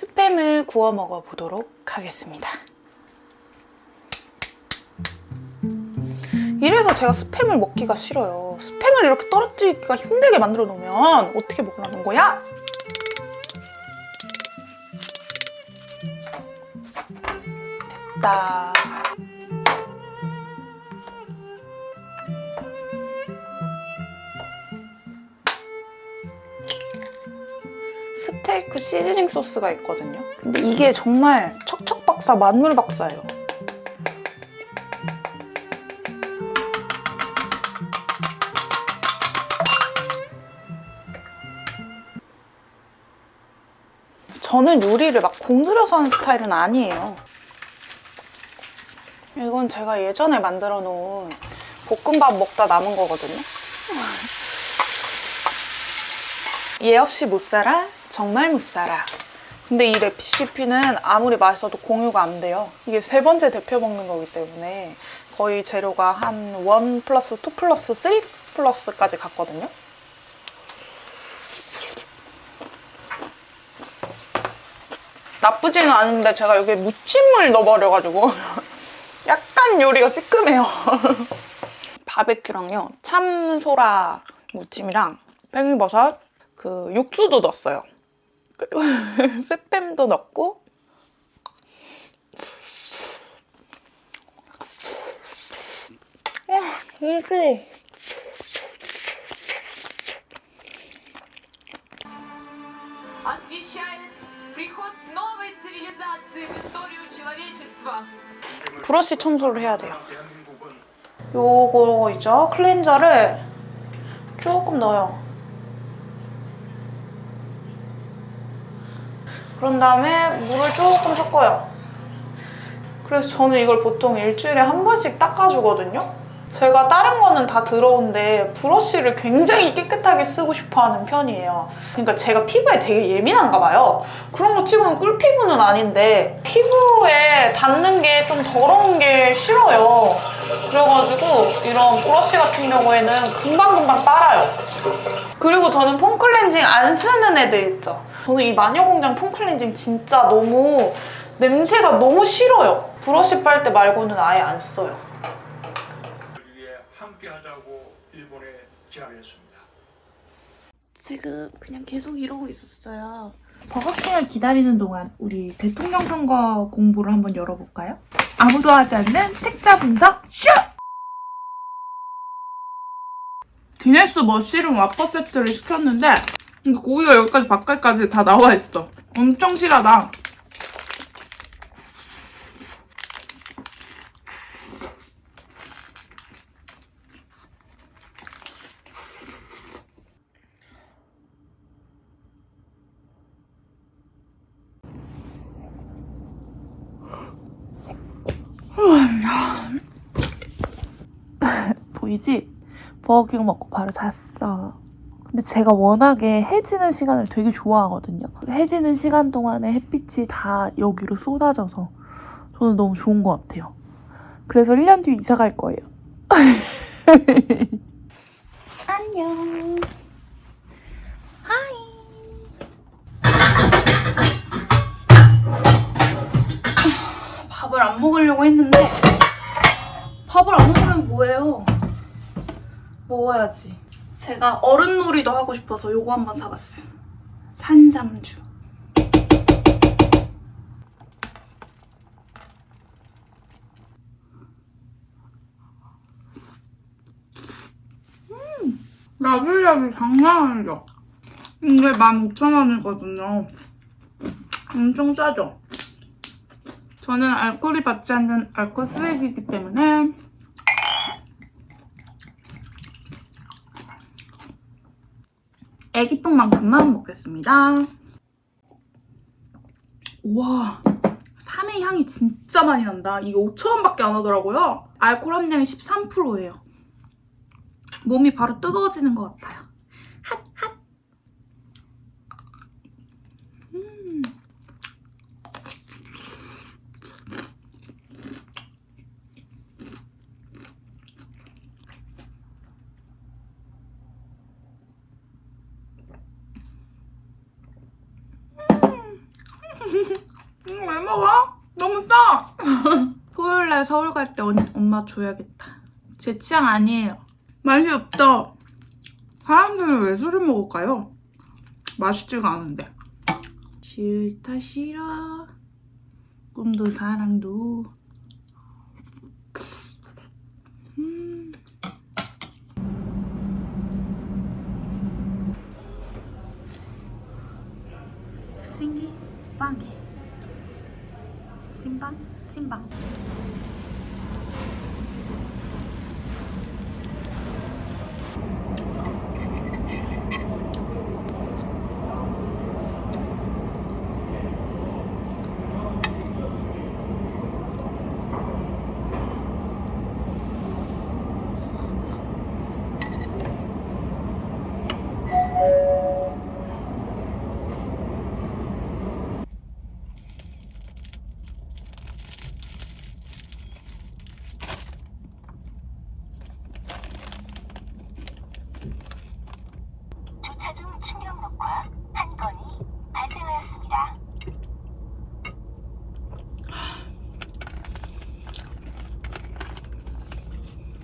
스팸을 구워 먹어 보도록 하겠습니다. 이래서 제가 스팸을 먹기가 싫어요. 스팸을 이렇게 떨어뜨리기가 힘들게 만들어 놓으면 어떻게 먹으라는 거야? 됐다. 스테이크 시즈닝 소스가 있거든요. 근데 이게 정말 척척박사 만물 박사예요. 저는 요리를 막 공들여서 하는 스타일은 아니에요. 이건 제가 예전에 만들어 놓은 볶음밥 먹다 남은 거거든요. 얘 없이 못 살아? 정말 못 살아. 근데 이 레시피는 아무리 맛있어도 공유가 안 돼요. 이게 세 번째 대표 먹는 거기 때문에 거의 재료가 한 1 플러스 2 플러스 3 플러스까지 갔거든요. 나쁘지는 않은데 제가 여기에 무침을 넣어버려가지고 약간 요리가 시큼해요. 바베큐랑요 참소라 무침이랑 팽이버섯 그 육수도 넣었어요. 새뱀도 넣고 와 이거 브러쉬 청소를 해야 돼요. 요거 있죠? 클렌저를 조금 넣어요. 그런 다음에 물을 조금 섞어요. 그래서 저는 이걸 보통 일주일에 한 번씩 닦아주거든요. 제가 다른 거는 다 들어온데 브러쉬를 굉장히 깨끗하게 쓰고 싶어 하는 편이에요. 그러니까 제가 피부에 되게 예민한가 봐요. 그런 거 치고는 꿀피부는 아닌데 피부에 닿는 게 좀 더러운 게 싫어요. 그래가지고 이런 브러쉬 같은 경우에는 금방금방 빨아요. 그리고 저는 폼 클렌징 안 쓰는 애들 있죠. 저는 이 마녀공장 폼 클렌징 진짜 너무 냄새가 너무 싫어요. 브러쉬 빨 때 말고는 아예 안 써요. 위해 함께하자고 일본에 제안했습니다. 지금 그냥 계속 이러고 있었어요. 버거킹을 기다리는 동안 우리 대통령 선거 공보를 한번 열어볼까요? 아무도 하지 않는 책자 분석 슛! 기네스 머쉬룸 와퍼 세트를 시켰는데 이거 고기가 여기까지 바깥까지 다 나와 있어. 엄청 실하다. 보이지? 버거킹 먹고 바로 잤어. 근데 제가 워낙에 해지는 시간을 되게 좋아하거든요. 해지는 시간 동안에 햇빛이 다 여기로 쏟아져서 저는 너무 좋은 것 같아요. 그래서 1년 뒤에 이사 갈 거예요. 안녕. 하이. 밥을 안 먹으려고 했는데 밥을 안 먹으면 뭐해요? 먹어야지. 제가 어른놀이도 하고 싶어서 요거 한번 사봤어요. 산삼주. 음, 라블라블 장난 아니죠? 이게 15,000원이거든요. 엄청 싸죠? 저는 알코올이 받지 않는 알코올 쓰레기이기 때문에 애기똥만큼만 먹겠습니다. 우와, 삼의 향이 진짜 많이 난다. 이게 5,000원밖에 안 하더라고요. 알코올 함량이 13%예요. 몸이 바로 뜨거워지는 것 같아요. 음, 왜 먹어? 너무 싸! 토요일날 서울 갈 때 엄마 줘야겠다. 제 취향 아니에요. 맛이 없죠? 사람들은 왜 술을 먹을까요? 맛있지가 않은데. 싫다 싫어. 꿈도 사랑도 吧。